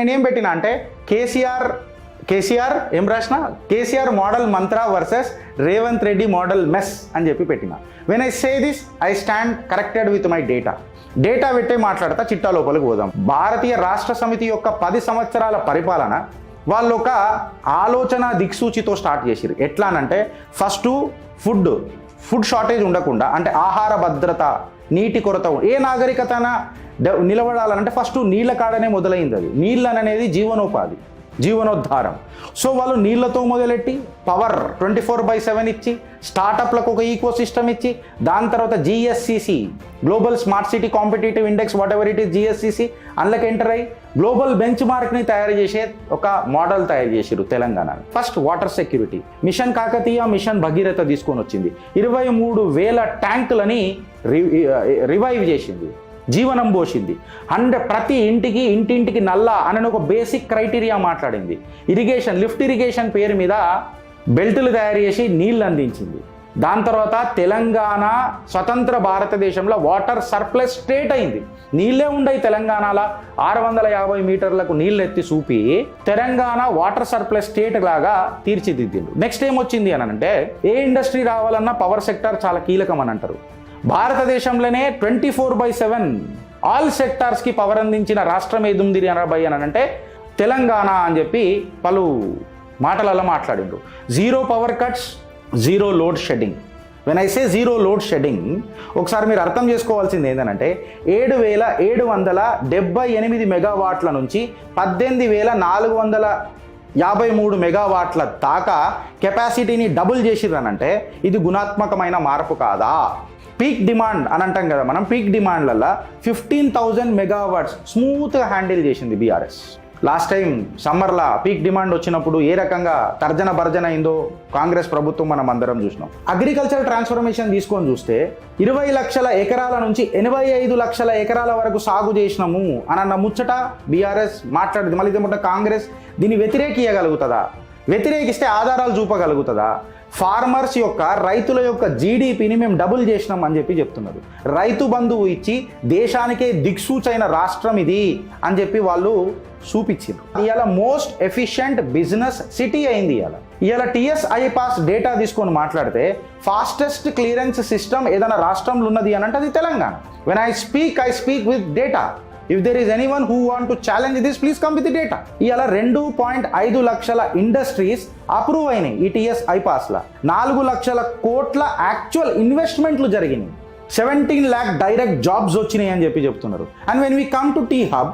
నేనేం పెట్టినా అంటే కేసీఆర్ కేసీఆర్ ఏం రాసిన? కేసీఆర్ మోడల్ మంత్ర versus Revanth Reddy model mess అని చెప్పి పెట్టిన. When I say this I stand corrected with my data data పెట్టే మాట్లాడతా చిట్టా లోపలికి పోదాం. భారతీయ రాష్ట్ర సమితి యొక్క పది సంవత్సరాల పరిపాలన వాళ్ళు ఒక ఆలోచన దిక్సూచితో స్టార్ట్ చేసిరు ఎట్లా అంటే ఫస్ట్ ఫుడ్ ఫుడ్ షార్టేజ్ ఉండకుండా అంటే ఆహార భద్రత నీటి కొరత ఏ నాగరికతన నిలబడాలంటే ఫస్ట్ నీళ్ళ కాడనే మొదలైంది అది. నీళ్ళు అనేది జీవనోపాధి జీవనోద్ధారం. సో వాళ్ళు నీళ్ళతో మొదలెట్టి power twenty four by seven ఇచ్చి స్టార్టప్లకు ఒక ఈకో సిస్టమ్ ఇచ్చి దాని తర్వాత GSCC global smart city competitive index whatever it is GSCC అందులోకి ఎంటర్ అయ్యి గ్లోబల్ బెంచ్ మార్క్ని తయారు చేసే ఒక మోడల్ తయారు చేసిరు Telangana first water security mission Kakatiya mission Bhagiratha తీసుకొని వచ్చింది. ఇరవై మూడు వేల ట్యాంకులని రివైవ్ చేసింది. జీవనం పోసింది అండ్ ప్రతి ఇంటికి ఇంటింటికి నల్ల అనని ఒక బేసిక్ క్రైటీరియా మాట్లాడింది. ఇరిగేషన్ లిఫ్ట్ ఇరిగేషన్ పేరు మీద బెల్టులు తయారు చేసి నీళ్ళు అందించింది. దాని తర్వాత తెలంగాణ స్వతంత్ర భారతదేశంలో వాటర్ సర్ప్లస్ స్టేట్ అయింది. నీళ్ళే ఉండయి తెలంగాణలో. ఆరు వందల యాభై మీటర్లకు నీళ్ళు ఎత్తి చూపి తెలంగాణ వాటర్ సర్ప్లస్ స్టేట్ లాగా తీర్చిదిద్దిండు. నెక్స్ట్ ఏమొచ్చింది అని అంటే ఏ ఇండస్ట్రీ రావాలన్నా పవర్ సెక్టర్ చాలా కీలకం అని అంటారు. భారతదేశంలోనే twenty four by seven all సెక్టార్స్కి power అందించిన రాష్ట్రం ఏది ఉంది అనబై అని అంటే తెలంగాణ అని చెప్పి పలు మాటలలో మాట్లాడిండు zero power cuts zero load shedding when I say zero load shedding ఒకసారి మీరు అర్థం చేసుకోవాల్సింది ఏంటంటే ఏడు వేల ఏడు వందల డెబ్బై ఎనిమిది మెగావాట్ల నుంచి పద్దెనిమిది వేల నాలుగు వందల యాభై మూడు మెగావాట్ల దాకా కెపాసిటీని డబుల్ చేసిరనంటే ఇది గుణాత్మకమైన మార్పు కాదా? పీక్ డిమాండ్ అని అంటాం కదా మనం పీక్ డిమాండ్లల్లో ఫిఫ్టీన్ థౌజండ్ మెగావాట్స్ స్మూత్గా హ్యాండిల్ చేసింది బీఆర్ఎస్. లాస్ట్ టైం సమ్మర్లా పీక్ డిమాండ్ వచ్చినప్పుడు ఏ రకంగా తర్జన భర్జన అయిందో కాంగ్రెస్ ప్రభుత్వం మనం అందరం చూసినాం. అగ్రికల్చర్ ట్రాన్స్ఫర్మేషన్ తీసుకొని చూస్తే ఇరవై లక్షల ఎకరాల నుంచి ఎనభై ఐదు లక్షల ఎకరాల వరకు సాగు చేసినాము అని అన్న ముచ్చట బీఆర్ఎస్ మాట్లాడింది. మళ్ళీ కాంగ్రెస్ దీన్ని వ్యతిరేకియగలుగుతుందా? వ్యతిరేకిస్తే ఆధారాలు చూపగలుగుతుందా? ఫార్మర్స్ యొక్క రైతుల యొక్క జీడిపిని మేము డబుల్ చేసినాం అని చెప్పి చెప్తున్నారు. రైతు బంధువు ఇచ్చి దేశానికే దిక్సూచైన రాష్ట్రం ఇది అని చెప్పి వాళ్ళు చూపించారు ఇవాళ మోస్ట్ ఎఫిషియంట్ బిజినెస్ సిటీ అయింది ఇవాళ ఇవాళ టిఎస్ ఐపాస్ డేటా తీసుకొని మాట్లాడితే ఫాస్టెస్ట్ క్లియరెన్స్ సిస్టమ్ ఏదైనా రాష్ట్రంలో ఉన్నది అని అంటే అది Telangana. When I speak I speak with data if there is any one who want to challenge this please come with data ఇలా రెండు పాయింట్ ఐదు లక్షల ఇండస్ట్రీస్ అప్రూవ్ అయినాయి. ఈటీఎస్ ఐపాస్ల. నాలుగు లక్షల కోట్ల యాక్చువల్ ఇన్వెస్ట్మెంట్లు జరిగినాయి. సెవెంటీన్ ల్యాక్ డైరెక్ట్ జాబ్స్ వచ్చినాయి అని చెప్పి చెప్తున్నారు. And when we come to T hub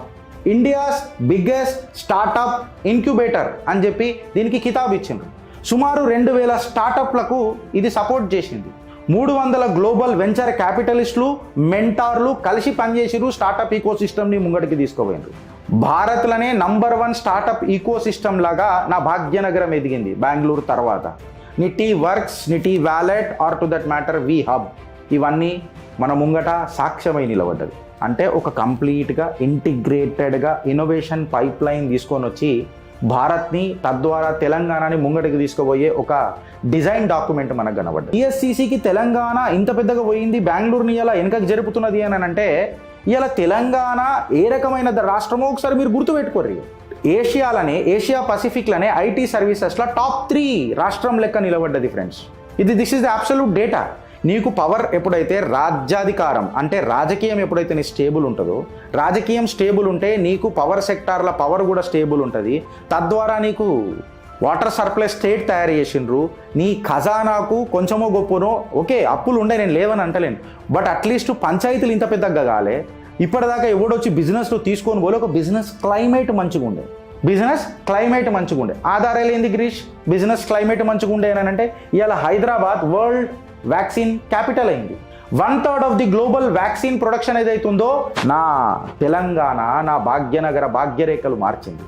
India's biggest startup incubator అని చెప్పి దీనికి కితాబ్ ఇచ్చింది. సుమారు రెండు వేల స్టార్టప్లకు ఇది సపోర్ట్ చేసింది. మూడు వందల గ్లోబల్ వెంచర్ క్యాపిటలిస్టులు మెంటార్లు కలిసి పనిచేసిరు స్టార్టప్ ఈకో సిస్టమ్ని ముంగడికి తీసుకుపోయినారు భారత్లోనే number one startup ecosystem లాగా నా భాగ్యనగరం ఎదిగింది బెంగళూరు తర్వాత. నిటీ works నిటీ wallet or to that matter we hub. ఇవన్నీ మన ముంగట సాక్ష్యమై నిలబడ్డది అంటే ఒక కంప్లీట్గా ఇంటిగ్రేటెడ్గా ఇన్నోవేషన్ పైప్ లైన్ తీసుకొని వచ్చి భారత్ని తద్వారా తెలంగాణని ముంగటికి తీసుకుపోయే ఒక డిజైన్ డాక్యుమెంట్ మనకు కనబడ్డది. టీఎస్సీసీకి తెలంగాణ ఇంత పెద్దగా పోయింది బెంగళూరుని ఇలా వెనకకి జరుపుతున్నది అని అంటే ఇలా తెలంగాణ ఏ రకమైన ద- రాష్ట్రమో ఒకసారి మీరు గుర్తుపెట్టుకోర్రి. ఏషియాలనే ఏషియా పసిఫిక్లనే ఐటీ సర్వీసెస్లో టాప్ త్రీ రాష్ట్రం లెక్క నిలబడ్డది ఫ్రెండ్స్. ఇది this is the absolute data. నీకు పవర్ ఎప్పుడైతే రాజ్యాధికారం అంటే రాజకీయం ఎప్పుడైతే నీ స్టేబుల్ ఉంటుందో రాజకీయం స్టేబుల్ ఉంటే నీకు పవర్ సెక్టార్ల పవర్ కూడా స్టేబుల్ ఉంటుంది. తద్వారా నీకు వాటర్ సర్ప్లస్ స్టేట్ తయారు చేసిండ్రు. నీ ఖజానాకు కొంచెమో గొప్పనో ఓకే అప్పులు ఉండే నేను లేవని అంటలేను. బట్ అట్లీస్ట్ పంచాయతీలు ఇంత పెద్దగా కాలే. ఇప్పటిదాకా ఎవడొచ్చి బిజినెస్లో తీసుకొని పోలే ఒక బిజినెస్ క్లైమేట్ మంచిగా ఉండే. బిజినెస్ క్లైమేట్ మంచిగా ఉండే. ఆధారాలు ఏంది గిరీష్? బిజినెస్ క్లైమేట్ మంచిగా ఉండే అని అంటే ఇవాళ హైదరాబాద్ వరల్డ్ వ్యాక్సిన్ క్యాపిటల్ అయింది. One third of the global vaccine production ఏదైతుందో నా తెలంగాణ నా భాగ్యనగర భాగ్యరేఖలు మార్చింది.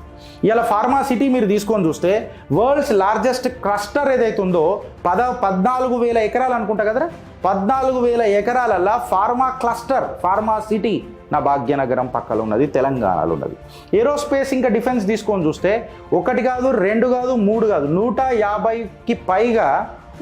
ఇలా ఫార్మా సిటీ మీరు తీసుకొని చూస్తే వరల్డ్స్ లార్జెస్ట్ క్లస్టర్ ఏదైతుందో పద పద్నాలుగు వేల ఎకరాలు అనుకుంటా కదరా? పద్నాలుగు వేల ఎకరాలల్లా ఫార్మా క్లస్టర్ ఫార్మా సిటీ నా భాగ్యనగరం పక్కన ఉన్నది తెలంగాణలో ఉన్నది. ఏరోస్పేస్ ఇంకా డిఫెన్స్ తీసుకొని చూస్తే ఒకటి కాదు రెండు కాదు మూడు కాదు నూట యాభైకి పైగా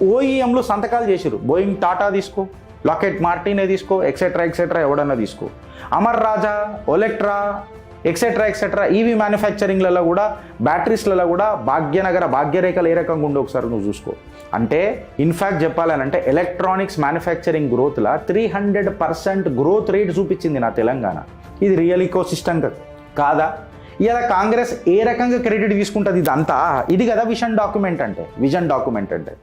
ఓఈఎంలు సంతకాలు చేసిరు బోయింగ్ టాటా తీసుకో లాకెట్ మార్టినే తీసుకో ఎక్సెట్రా ఎక్సెట్రా ఎవడన్నా తీసుకో. Amara Raja Olectra etcetera etcetera EV మ్యానుఫ్యాక్చరింగ్లలో కూడా బ్యాటరీస్లలో కూడా భాగ్యనగర భాగ్యరేఖలు ఏ రకంగా ఉండే ఒకసారి నువ్వు చూసుకో. అంటే ఇన్ఫ్యాక్ట్ చెప్పాలనంటే electronics manufacturing గ్రోత్లో three hundred percent growth rate చూపించింది నా తెలంగాణ. ఇది రియల్ ఈకోసిస్టమ్ కాదా? ఇలా కాంగ్రెస్ ఏ రకంగా క్రెడిట్ తీసుకుంటుంది ఇదంతా? ఇది కదా విజన్ డాక్యుమెంట్ అంటే విజన్ డాక్యుమెంట్ అంటే.